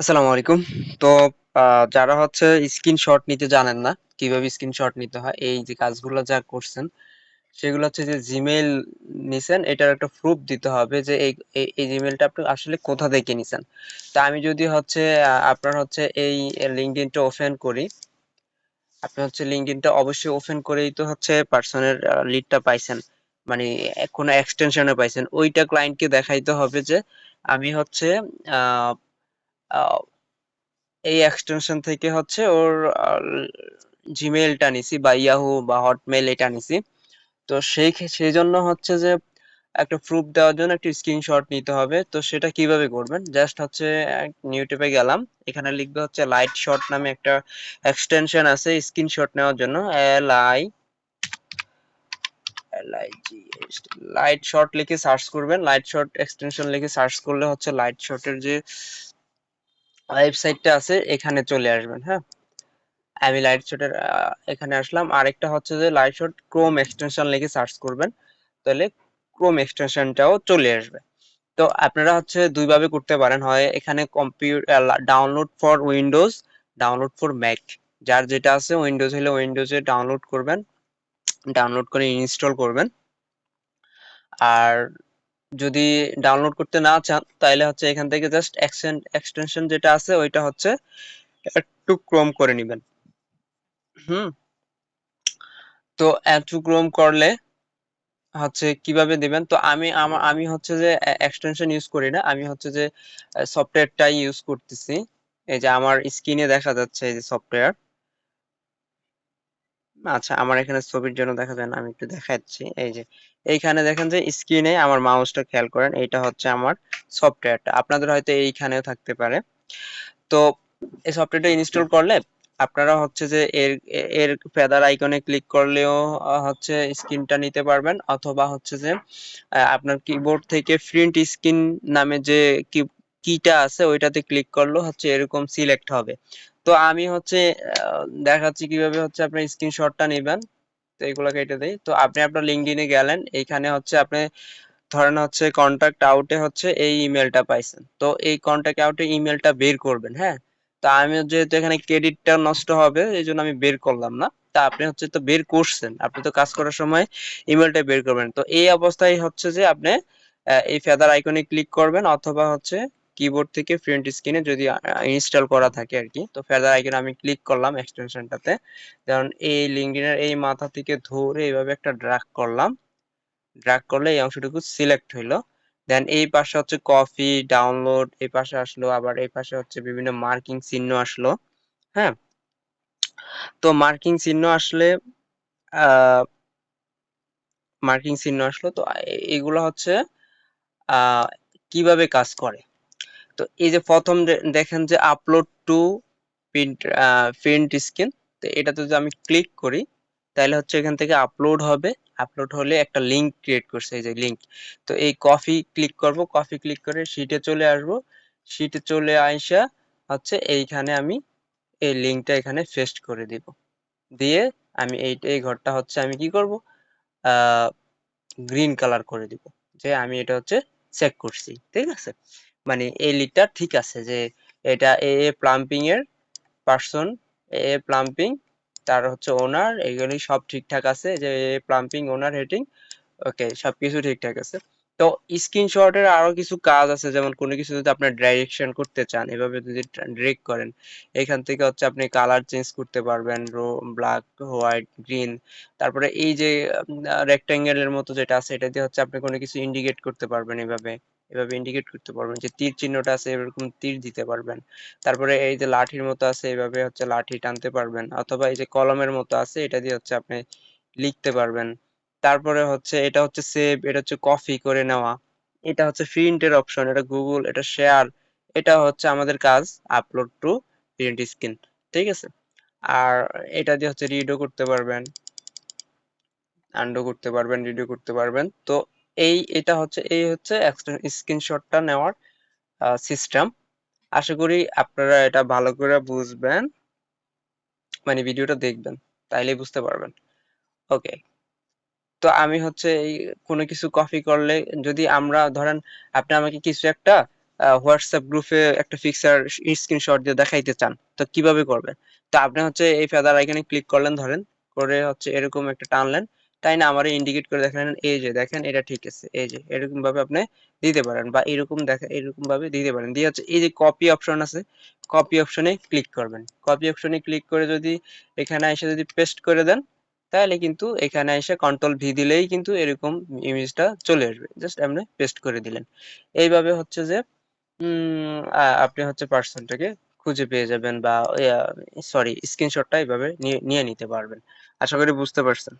আসসালামু আলাইকুম। তো যারা হচ্ছে স্ক্রিনশট নিতে জানেন না কীভাবে স্ক্রিনশট নিতে হয় এই যে কাজগুলো যা করছেন সেগুলো হচ্ছে যে জিমেইল নিছেন এটার একটা প্রুফ দিতে হবে যে এই এই জিমেইলটা আপনি আসলে কোথা থেকে নিছেন। তা আমি যদি হচ্ছে আহ, আপনার হচ্ছে এই লিঙ্কডইনটা ওপেন করি আপনি হচ্ছে লিঙ্কডইনটা অবশ্যই ওপেন করেই তো হচ্ছে পার্সনের লিডটা পাইছেন। মানে কোনো এক্সটেনশনে পাইছেন। ওইটা ক্লায়েন্টকে দেখাইতে হবে যে আমি হচ্ছে আহ, এই এক্সটেনশন থেকে হচ্ছে ওর জিমেইলটা নিছি বা ইয়াহু বা হটমেইল এটা নিছি। তো সেই সেই জন্য হচ্ছে যে একটা প্রুফ দেওয়ার জন্য একটা স্ক্রিনশট নিতে হবে। তো সেটা কীভাবে করবেন? জাস্ট হচ্ছে ইউটিউবে গেলাম। এখানে লিখবে হচ্ছে লাইট শট নামে একটা এক্সটেনশন আছে স্ক্রিনশট নেওয়ার জন্য। এল আই লাইট শট লিখে সার্চ করবেন। লাইট শট এক্সটেনশন লিখে সার্চ করলে হচ্ছে লাইট শটের যে ওয়েবসাইটটা আছে, এখানে চলে আসবেন হ্যাঁ? আমি লাইট শটের এখানে আসলাম। আরেকটা হচ্ছে যে লাইট শট ক্রোম এক্সটেনশন লিখে সার্চ করবেন, তাহলে ক্রোম এক্সটেনশনটাও চলে আসবে। তো আপনারা হচ্ছে দুইভাবে করতে পারেন, হয় এখানে computer download for Windows download for Mac যার যেটা আছে উইন্ডোজ হলে উইন্ডোজে ডাউনলোড করবেন ডাউনলোড করে ইনস্টল করবেন। আর যদি ডাউনলোড করতে না চান তাহলে হচ্ছে এখান থেকে জাস্ট এক্সটেনশন যেটা আছে, ওইটা হচ্ছে একটু ক্রোম করে নেবেন। হুম। তো একটু ক্রোম করলে হচ্ছে কীভাবে দিবেন তো আমি, আমা- আমি হচ্ছে যে এক্সটেনশন ইউজ করি না, আমি হচ্ছে যে সফটওয়্যারটাই ইউজ করতেছি। এই যে আমার স্ক্রিনে দেখা যাচ্ছে এই যে সফটওয়্যার আচ্ছা আমার এখানে ছবির জন্য দেখা যায় না, আমি একটু দেখাচ্ছি। এই যে, এইখানে দেখেন যে, স্ক্রিনে আমার মাউসটা খেয়াল করেন, এইটা হচ্ছে আমার সফটওয়্যারটা আপনাদের হয়তো এইখানেও থাকতে পারে। তো এই সফটওয়্যারটা ইনস্টল করলে আপনারা হচ্ছে যে, এর এর ফেদার আইকনে ক্লিক করলেও হচ্ছে স্ক্রিনটা নিতে পারবেন। অথবা হচ্ছে যে আপনার কিবোর্ড থেকে প্রিন্ট স্ক্রিন নামে যে কিটা আছে, ওইটাতে ক্লিক করলেও হচ্ছে এরকম সিলেক্ট হবে। তো আমি হচ্ছে দেখাচ্ছি কীভাবে হচ্ছে আপনার স্ক্রিনশটটা নেবেন। তো এগুলো কেটে দেই তো আপনি আপনার লিঙ্কডইনে গেলেন, এইখানে হচ্ছে আপনি ধরেন হচ্ছে কন্টাক্ট আউটে হচ্ছে এই ইমেলটা পাইছেন। তো এই কন্টাক্ট আউটে ইমেলটা বের করবেন হ্যাঁ? তা আমি যেহেতু এখানে ক্রেডিটটা নষ্ট হবে, এই জন্য আমি বের করলাম না। তা আপনি হচ্ছে তো বের করছেন, আপনি তো কাজ করার সময় ইমেলটা বের করবেন। তো এই অবস্থায় হচ্ছে যে আপনি এই ফেদার আইকনে ক্লিক করবেন অথবা হচ্ছে কিবোর্ড থেকে প্রিন্ট স্ক্রিনে যদি ইনস্টল করা থাকে আর কি তো ফেদার আইকনে আমি ক্লিক করলাম এক্সটেনশনটাতে কারণ এই লিঙ্কডইনের এই মাথা থেকে ধরে এইভাবে একটা ড্রাগ করলাম। ড্র্যাগ করলে এই অংশটুকু সিলেক্ট হইল। দেন এই পাশে হচ্ছে কপি ডাউনলোড এই পাশে আসলো, আবার এই পাশে হচ্ছে বিভিন্ন মার্কিং চিহ্ন আসলো হ্যাঁ? তো মার্কিং চিহ্ন আসলে মার্কিং চিহ্ন আসলো, তো এগুলো হচ্ছে কীভাবে কাজ করে? তো এই যে প্রথম দেখেন যে upload to print print screen তো এটাতে যদি আমি ক্লিক করি, তাহলে হচ্ছে এখান থেকে আপলোড হবে। আপলোড হলে একটা লিংক ক্রিয়েট করছে এই যে লিংক তো এই কপি ক্লিক করব কপি ক্লিক করে শিটে চলে আসব। শিটে চলে আইসা হচ্ছে এইখানে আমি এই লিংকটা এখানে পেস্ট করে দিব। দিয়ে আমি এই এই ঘরটা হচ্ছে আমি কি করব? গ্রিন কালার করে দিব। যে আমি এটা হচ্ছে চেক করছি, ঠিক আছে? মানে এই লিডটা ঠিক আছে যে এটা এ এ প্লাম্পিং এর পার্সন এ এ প্লাম্পিং তার হচ্ছে ওনার এগুলি সব ঠিকঠাক আছে যে এ প্লাম্পিং ওনার হেটিং ওকে সবকিছু ঠিকঠাক আছে। তো স্ক্রিনশটের আরও কিছু কাজ আছে, যেমন কোনো কিছু যদি আপনার ডাইরেকশন করতে চান, এভাবে যদি ডিরেক্ট করেন, এখান থেকে হচ্ছে আপনি কালার চেঞ্জ করতে পারবেন রো ব্ল্যাক হোয়াইট গ্রিন তারপরে এই যে রেক্টাঙ্গেল এর মতো যেটা আছে, এটা দিয়ে হচ্ছে আপনি কোনো কিছু ইন্ডিকেট করতে পারবেন এভাবে। এভাবে ইন্ডিকেট করতে পারবেন যে তীর চিহ্নটা আছে, এরকম তীর দিতে পারবেন। তারপরে এই যে লাঠির মতো আছে, এভাবে হচ্ছে লাঠি টানতে পারবেন, অথবা এই যে কলমের মতো আছে, এটা দিয়ে হচ্ছে আপনি লিখতে পারবেন। তারপরে হচ্ছে, এটা হচ্ছে সেভ এটা হচ্ছে কপি করে নেওয়া। এটা হচ্ছে প্রিন্টের অপশন এটা গুগল এটা শেয়ার এটা হচ্ছে আমাদের কাজ আপলোড টু প্রিন্ট স্ক্রিন ঠিক আছে? আর এটা দিয়ে হচ্ছে রিডও করতে পারবেন আন্ডু করতে পারবেন রিডিও করতে পারবেন। তো এই, এটা হচ্ছে, এই হচ্ছে স্ক্রিনশটটা নেওয়ার সিস্টেম আশা করি আপনারা এটা ভালো করে বুঝবেন। মানে ভিডিওটা দেখবেন, তাইলেই বুঝতে পারবেন। ওকে। তো আমি হচ্ছে এই কোনো কিছু কপি করলে, যদি আমরা, ধরেন আপনি আমাকে কিছু একটা হোয়াটসঅ্যাপ গ্রুপে একটা পিকচার স্ক্রিনশট দিয়ে দেখাইতে চান, তো কীভাবে করবেন? তো আপনি হচ্ছে এই ফেদার আইকনে ক্লিক করলেন, ধরেন, করে হচ্ছে এরকম একটা টানলেন তাই না? আমার ইন্ডিকেট করে দেখেন এই যে দেখেন, এটা ঠিক আছে, এই যে এরকম ভাবে আপনি দিতে পারেন বা এরকম দেখেন এরকম ভাবে দিতে পারেন। দিয়ে হচ্ছে এই যে কপি অপশন আছে কপি অপশনে ক্লিক করবেন। কপি অপশনে ক্লিক করে যদি এখানে এসে যদি পেস্ট করে দেন, তাহলে কিন্তু এখানে এসে কন্ট্রোল ভি দিলেই কিন্তু এরকম ইমেজটা চলে আসবে। জাস্ট আপনি পেস্ট করে দিলেন। এইভাবে হচ্ছে যে আপনি হচ্ছে পার্সনটাকে খুঁজে পেয়ে যাবেন বা সরি স্ক্রিনশটটা এইভাবে নিয়ে নিতে পারবেন। আশা করি বুঝতে পারছেন।